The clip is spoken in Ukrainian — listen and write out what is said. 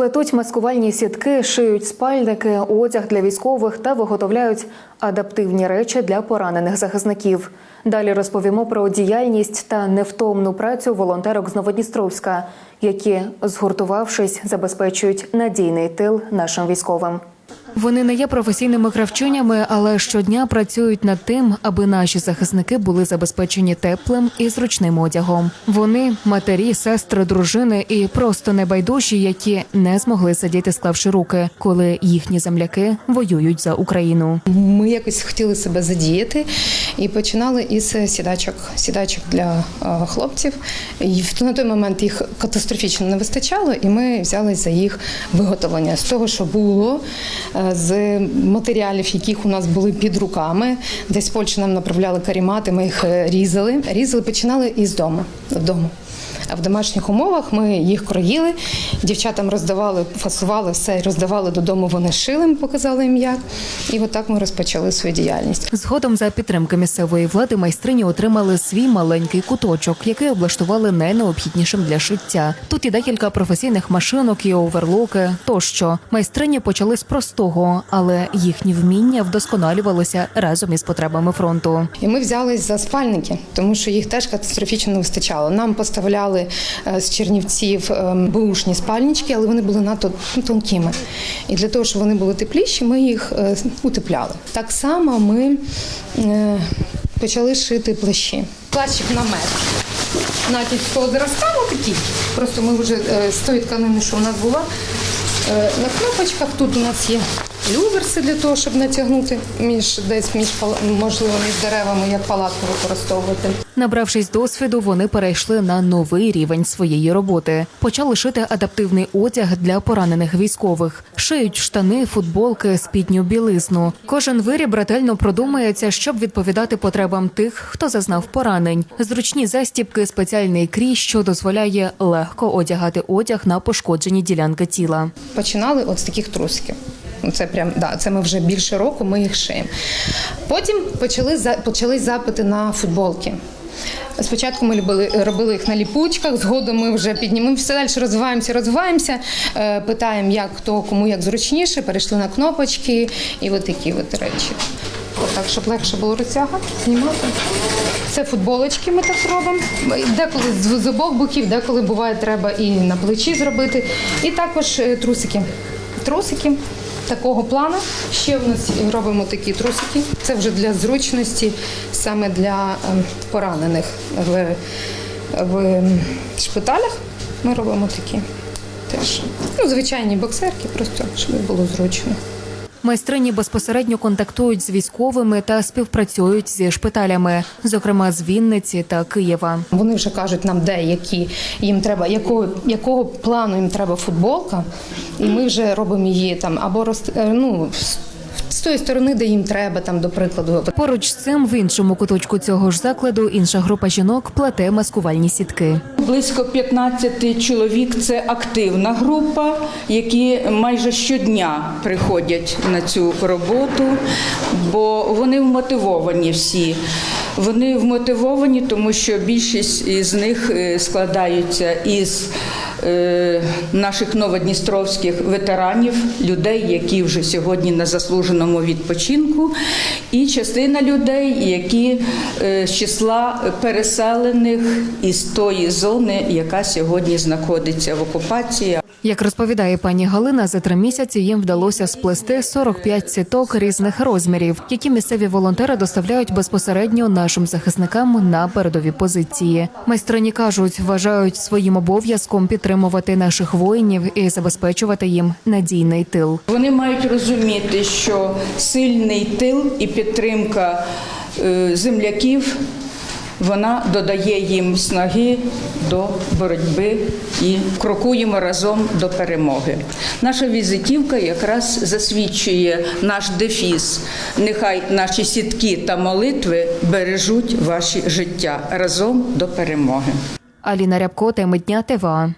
Плетуть маскувальні сітки, шиють спальники, одяг для військових та виготовляють адаптивні речі для поранених захисників. Далі розповімо про діяльність та невтомну працю волонтерок з Новодністровська, які, згуртувавшись, забезпечують надійний тил нашим військовим. Вони не є професійними кравчинями, але щодня працюють над тим, аби наші захисники були забезпечені теплим і зручним одягом. Вони матері, сестри, дружини і просто небайдужі, які не змогли сидіти, склавши руки, коли їхні земляки воюють за Україну. Ми якось хотіли себе задіяти і починали із сідачок, сідачок для е, хлопців. І на той момент їх катастрофічно не вистачало, і ми взялись за їх виготовлення з того, що було е, з матеріалів, яких у нас були під руками. Десь в Польщі нам направляли карімати, ми їх е, різали. Різали, починали із дому. Вдома. А в домашніх умовах ми їх кроїли, дівчатам роздавали, фасували все, роздавали додому. Вони шили, ми показали їм як. І отак ми розпочали свою діяльність. Згодом за підтримки місцевої влади майстрині отримали свій маленький куточок, який облаштували найнеобхіднішим для шиття. Тут і декілька професійних машинок, і оверлоки тощо. Майстрині почали з простого, але їхні вміння вдосконалювалися разом із потребами фронту. І ми взялись за спальники, тому що їх теж катастрофічно не вистачало. Нам поставляли е, з Чернівців е, бушні спальнички, але вони були надто тонкими. І для того, щоб вони були тепліші, ми їх е, утепляли. Так само ми почали шити плащі. Плащик на метр. Навіть з того зразка ну, такі. Просто ми вже з тої тканини, що у нас була, на кнопочках тут у нас є люверси для того, щоб натягнути між десь між можливо між деревами, як палатку використовувати. Набравшись досвіду, вони перейшли на новий рівень своєї роботи. Почали шити адаптивний одяг для поранених військових, шиють штани, футболки, спідню білизну. Кожен виріб ретельно продумується, щоб відповідати потребам тих, хто зазнав поранень. Зручні застібки, спеціальний крій, що дозволяє легко одягати одяг на пошкоджені ділянки тіла. Починали от з таких трусиків. Це прям да, це ми вже більше року. Ми їх шиємо. Потім почали почались запити на футболки. Спочатку ми любили, робили їх на ліпучках, згодом ми вже піднімемо все далі розвиваємося, розвиваємося, е, питаємо, як хто кому як зручніше, перейшли на кнопочки і от такі от речі. Так, щоб легше було розтягати, знімати. Це футболочки ми так робимо. Деколи з, з обох боків, деколи буває, треба і на плечі зробити. І також е, трусики. Трусики такого плану. Ще в нас робимо такі трусики. Це вже для зручності, саме для ем, поранених в, в шпиталях. Ми робимо такі теж. Ну, звичайні боксерки, просто щоб було зручно. Майстрині безпосередньо контактують з військовими та співпрацюють зі шпиталями, зокрема з Вінниці та Києва. Вони вже кажуть нам, де які їм треба, якого, якого плану їм треба футболка, і ми вже робимо її там або роз, е, ну, з- тої сторони, де їм треба, там, до прикладу. Поруч з цим в іншому куточку цього ж закладу інша група жінок плете маскувальні сітки. Близько 15 чоловік це активна група, які майже щодня приходять на цю роботу, бо вони вмотивовані всі. Вони вмотивовані, тому що більшість із них е, складаються із наших новодністровських ветеранів, людей, які вже сьогодні на заслуженому відпочинку, і частина людей, які е, з числа переселених із тої зони, яка сьогодні знаходиться в окупації. Як розповідає пані Галина, за три місяці їм вдалося сплести 45 сіток різних розмірів, які місцеві волонтери доставляють безпосередньо нашим захисникам на передові позиції. Майстрині кажуть, вважають своїм обов'язком підтримувати наших воїнів і забезпечувати їм надійний тил. Вони мають розуміти, що сильний тил і підтримка е, земляків вона додає їм снаги до боротьби і крокуємо разом до перемоги. Наша візитівка якраз засвідчує наш дефіс. Нехай наші сітки та молитви бережуть ваші життя разом до перемоги. Аліна Рябко, теми дня ТВА.